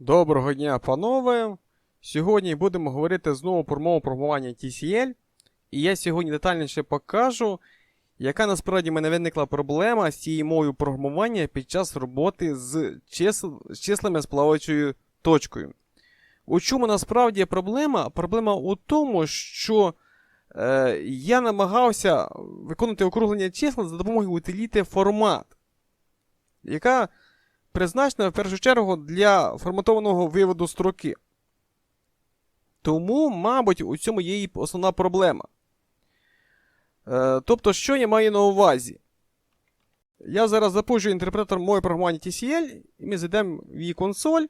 Доброго дня, панове! Сьогодні будемо говорити знову про мову програмування TCL. І я сьогодні детальніше покажу, яка насправді в мене виникла проблема з цією мовою програмування під час роботи з, числ... з числами з плаваючою точкою. У чому насправді проблема? Проблема у тому, що е, я намагався виконувати округлення числа за допомогою утиліти формат, яка призначена в першу чергу для форматованого виводу строки. Тому, мабуть, у цьому є і основна проблема. Е, тобто, що я маю на увазі? Я зараз запущу інтерпретор моєї програмування TCL, і ми зайдемо в її консоль,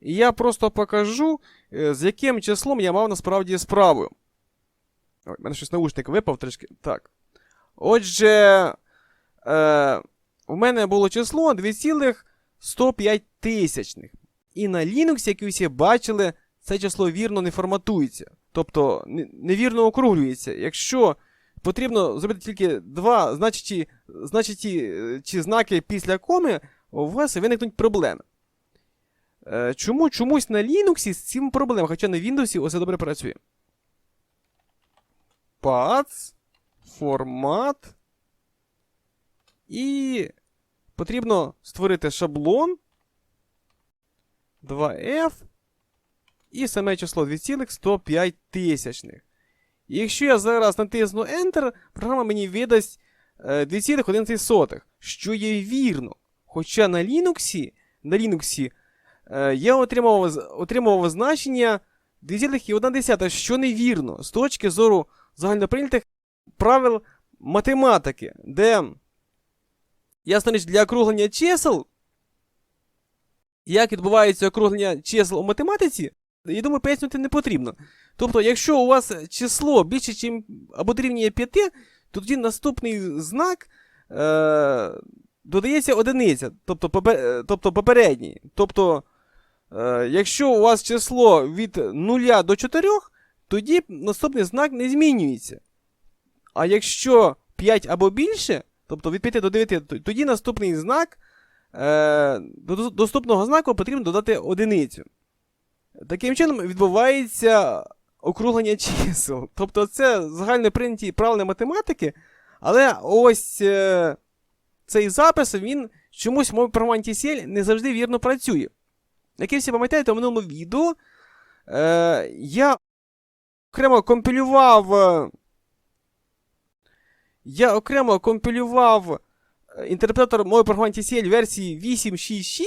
і я просто покажу, е, з яким числом я мав насправді справу. Ой, в мене щось наушник випав трішки. Так. Отже, е, у мене було число 2,105 тисячних. І на Linux, як ви всі бачили, це число вірно не форматується. Тобто невірно округлюється. Якщо потрібно зробити тільки два значиті, значиті е, чи знаки після коми, у вас виникнуть проблеми. Е, Чому чомусь на Linux з цим проблема, хоча на Windows усе добре працює. Path, формат. І потрібно створити шаблон 2F і саме число 2,105 тисячних. І якщо я зараз натисну Enter, програма мені видасть е, 2,11, що є вірно. Хоча на Linux, на Linux е, я отримав, з- отримав значення 2,1, що невірно з точки зору загальноприйнятих правил математики, де ясна річ для округлення чисел, як відбувається округлення чисел у математиці, я думаю, пояснювати не потрібно. Тобто, якщо у вас число більше, ніж або дорівнює 5, то тоді наступний знак е, додається одиниця, тобто, попе- е, тобто попередній. Тобто, е, якщо у вас число від 0 до 4, тоді наступний знак не змінюється. А якщо 5 або більше, тобто від 5 до 9, тоді наступний знак е, до до доступного знаку потрібно додати одиницю. Таким чином відбувається округлення чисел. Тобто це загально прийняті правила математики, але ось е, цей запис він чомусь в моєму програмі TCL не завжди вірно працює. Як ви всі пам'ятаєте, в минулому відео е, я окремо компілював. Я окремо компілював е, інтерпретор моєї програми TCL версії 8.6.6,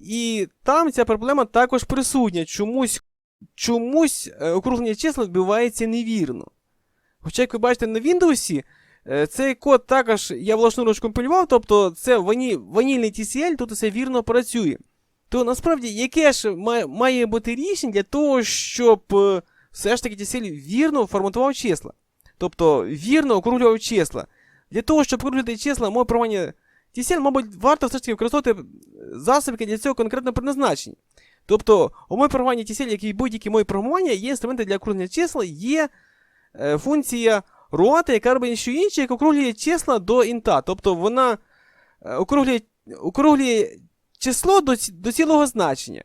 і там ця проблема також присутня. Чомусь, чомусь е, округлення числа відбувається невірно. Хоча, як ви бачите на Windows, е, цей код також я власноруч компілював, тобто це вані, ванільний TCL, тут все вірно працює. То насправді, яке ж має, бути рішення для того, щоб все ж таки TCL вірно форматував числа. Тобто вірно округлював числа. Для того, щоб округлювати числа, моє програмування TCL, мабуть, варто все ж таки використовувати засоби для цього конкретно призначені. Тобто, у моєму програмуванні TCL, як і будь-які мої програмування, є інструменти для округлення числа, є е, функція ROAT, яка робить що інше, як округлює числа до інта. Тобто вона е, округлює, округлює число до, до цілого значення.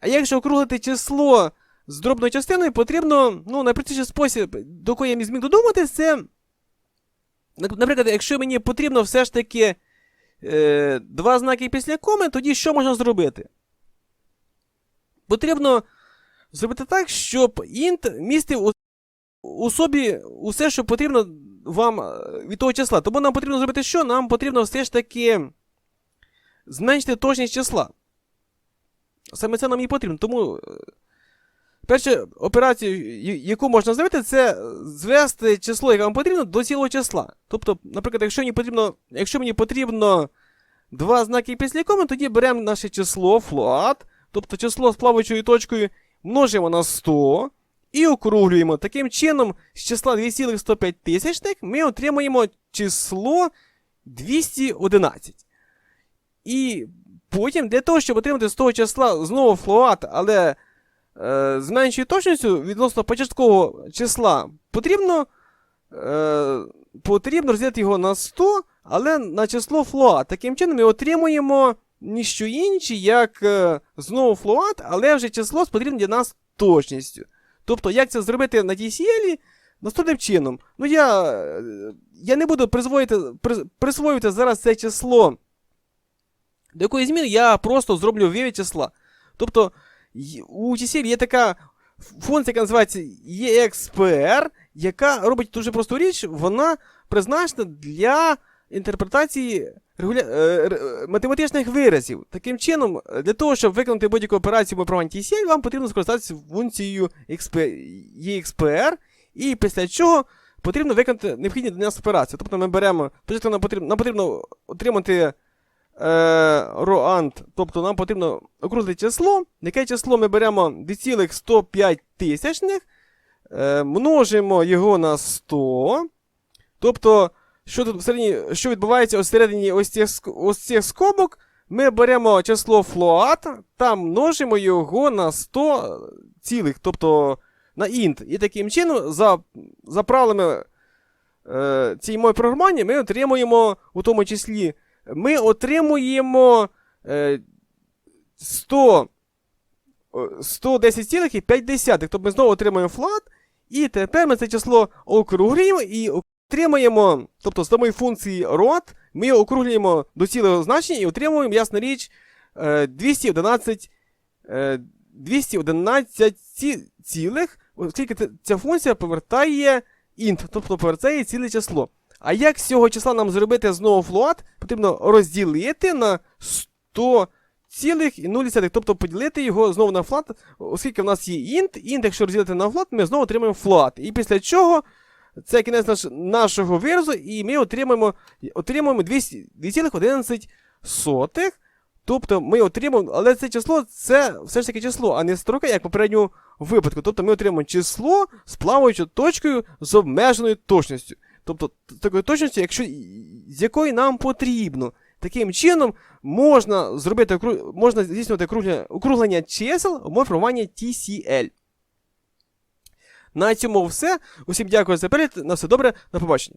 А якщо округлити число з дробною частиною, потрібно, ну, найпростіший спосіб, до якого я міг зміг додуматись, це. Наприклад, якщо мені потрібно все ж таки е, два знаки після коми, тоді що можна зробити? Потрібно зробити так, щоб int містив у, у собі усе, що потрібно вам е, від того числа. Тому нам потрібно зробити що? Нам потрібно все ж таки зменшити точність числа. Саме це нам і потрібно. Тому е, перша операція, яку можна зробити, це звести число, яке вам потрібно, до цілого числа. Тобто, наприклад, якщо мені потрібно, якщо мені потрібно два знаки після коми, тоді беремо наше число float, тобто число з плаваючою точкою, множимо на 100 і округлюємо. Таким чином, з числа 2,105 тисячних ми отримаємо число 211. І потім для того, щоб отримати з того числа знову float, але з меншою точністю відносно початкового числа, потрібно, е, потрібно розділити його на 100, але на число float. Таким чином ми отримуємо ніщо інше, як е, знову флуат, але вже число з потрібним для нас точністю. Тобто, як це зробити на TCL? Наступним чином. Ну, я, е, я не буду присвоїти, присвоювати зараз це число до якої зміни, я просто зроблю вивід числа. Тобто, у TCL є така функція, яка називається EXPR, яка робить дуже просту річ, вона призначена для інтерпретації регуля... е, математичних виразів. Таким чином, для того, щоб виконати будь-яку операцію програмі TCL, вам потрібно скористатися функцією XP... EXPR, і після чого потрібно виконати необхідні для нас операції. Тобто ми беремо, спочатку нам потрібно, нам потрібно отримати роант, тобто нам потрібно округлити число. Яке число ми беремо 2,105 тисячних, е, множимо його на 100. Тобто, що тут всередині, що відбувається всередині ось цих, ось цих скобок, ми беремо число float та множимо його на 100 цілих, тобто на int. І таким чином, за, за правилами е, цієї моєї програмування, ми отримуємо у тому числі, ми отримуємо е, 100, е, 110,5. Тобто ми знову отримуємо flat, і тепер ми це число округлюємо і отримаємо, тобто з самої функції rot, ми його округлюємо до цілого значення і отримуємо, ясна річ, е, 211, е, 211 цілих, оскільки ця функція повертає int, тобто повертає ціле число. А як з цього числа нам зробити знову float, потрібно розділити на 100 цілих і 0, тобто поділити його знову на флат, оскільки в нас є int, int, якщо розділити на флат, ми знову отримаємо флат. І після чого це кінець наш, нашого виразу, і ми отримаємо, 200 2,11. Тобто ми отримаємо, але це число це все ж таки число, а не строка, як в попередньому випадку. Тобто ми отримаємо число з плаваючою точкою з обмеженою точністю. Тобто такої точністю, якщо, з якої нам потрібно. Таким чином можна зробити можна здійснювати округлення чисел в формування TCL. На цьому все. Усім дякую за перегляд. На все добре, на побачення.